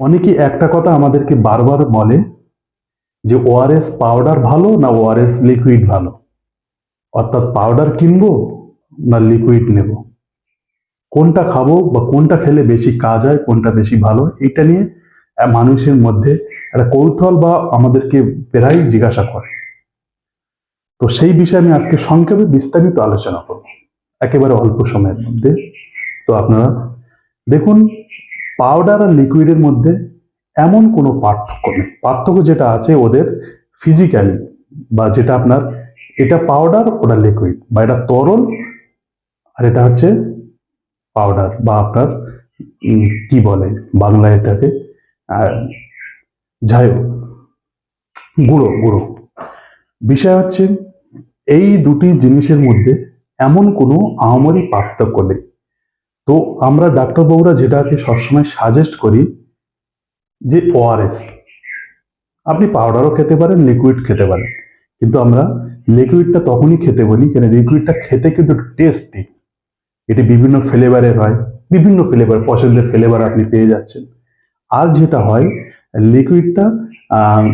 অনেকে একটা কথা আমাদেরকে বারবার বলে যে ওআরএস পাউডার ভালো না ওআরএস লিকুইড ভালো? অর্থাৎ পাউডার কিনবো না লিকুইড নেব? কোনটা খাব বা কোনটা খেলে বেশি কাজ হয়, কোনটা বেশি ভালো? এটা নিয়ে মানুষের মধ্যে একটা কৌতূহল বা আমাদেরকে প্রায় জিজ্ঞাসা করে। তো সেই বিষয়ে আমি আজকে সংক্ষেপে বিস্তারিত আলোচনা করব। একেবারে অল্প সময়ের মধ্যে। তো আপনারা দেখুন পাউডার আর লিকুইডের মধ্যে এমন কোনো পার্থক্য নেই। পার্থক্য যেটা আছে ওদের ফিজিক্যালি বা যেটা আপনার এটা পাউডার ওটা লিকুইড বা এটা তরল আর এটা হচ্ছে পাউডার বা আপনার কি বলে বাংলায় এটাকে যাই হোক, গুঁড়ো গুঁড়ো। বিষয় হচ্ছে এই দুটি জিনিসের মধ্যে এমন কোনো আহামরি পার্থক্য নেই। তো আমরা ডাক্তারবাবুরা যেটাকে সবসময় সাজেস্ট করি যে ওআরএস আপনি পাউডারও খেতে পারেন লিকুইড খেতে পারেন। কিন্তু আমরা লিকুইডটা তখনই খেতে বলি, কেন লিকুইডটা খেতে কিন্তু টেস্টি এটি বিভিন্ন ফ্লেভারের হয়, বিভিন্ন ফ্লেভার পছন্দের ফ্লেভার আপনি পেয়ে যাচ্ছেন। আর যেটা হয় লিকুইডটা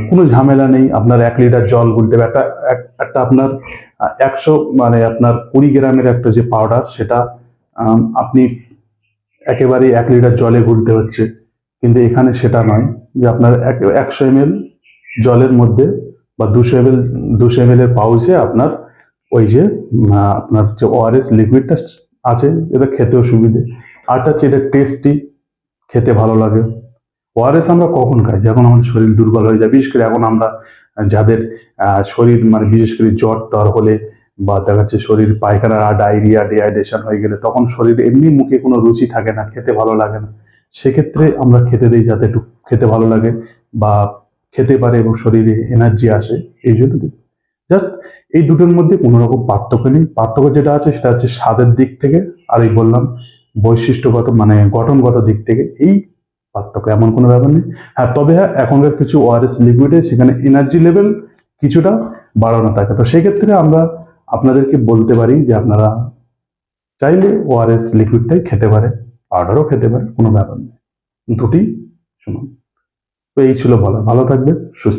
কোনো ঝামেলা নেই, আপনার এক লিটার জল গুলতে হবে। একটা একটা আপনার একশো মানে আপনার কুড়ি গ্রামের একটা যে পাউডার সেটা আপনি একেবারে এক লিটার জলে গুলতে হচ্ছে। কিন্তু এখানে সেটা নয় যে আপনার একশো এম জলের মধ্যে বা দুশো এম এল দুশো এম এর পাউচে আপনার ওই যে আপনার যে ওআরএস লিকুইডটা আছে, এটা খেতেও সুবিধে। আরটা হচ্ছে এটা টেস্টি খেতে ভালো লাগে। ওআরএস আমরা কখন খাই? যখন আমাদের শরীর দুর্বল হয়ে যায়, বিশেষ করে এখন আমরা যাদের শরীর মানে বিশেষ করে জ্বর টর হলে বা দেখা যাচ্ছে শরীর পায়খানা, ডায়রিয়া, ডিহাইড্রেশন হয়ে গেলে তখন শরীর এমনি মুখে কোনো রুচি থাকে না, খেতে ভালো লাগে না। সেক্ষেত্রে আমরা খেতে দিই যাতে একটু খেতে ভালো লাগে বা খেতে পারে এবং শরীরে এনার্জি আসে, এই জন্য জাস্ট এই দুটোর মধ্যে কোনো রকম পার্থক্য নেই। পার্থক্য যেটা আছে সেটা হচ্ছে স্বাদের দিক থেকে, আর এই বললাম বৈশিষ্ট্যগত মানে গঠনগত দিক থেকে, এই পার্থক্য, এমন কোনো ব্যাপার নেই। হ্যাঁ তবে হ্যাঁ এখনকার কিছু ওআরএস লিকুইডে সেখানে এনার্জি লেভেল কিছুটা বাড়ানো থাকে। তো সেক্ষেত্রে আমরা আপনাদেরকে বলতে পারি যে আপনারা চাইলে ওআরএস লিকুইডটাই খেতে পারে পাউডারও খেতে পারে, কোনো ব্যাপার নেই। দুটি শুনুন। তো এই ছিল বলা ভালো থাকবে সুস্থ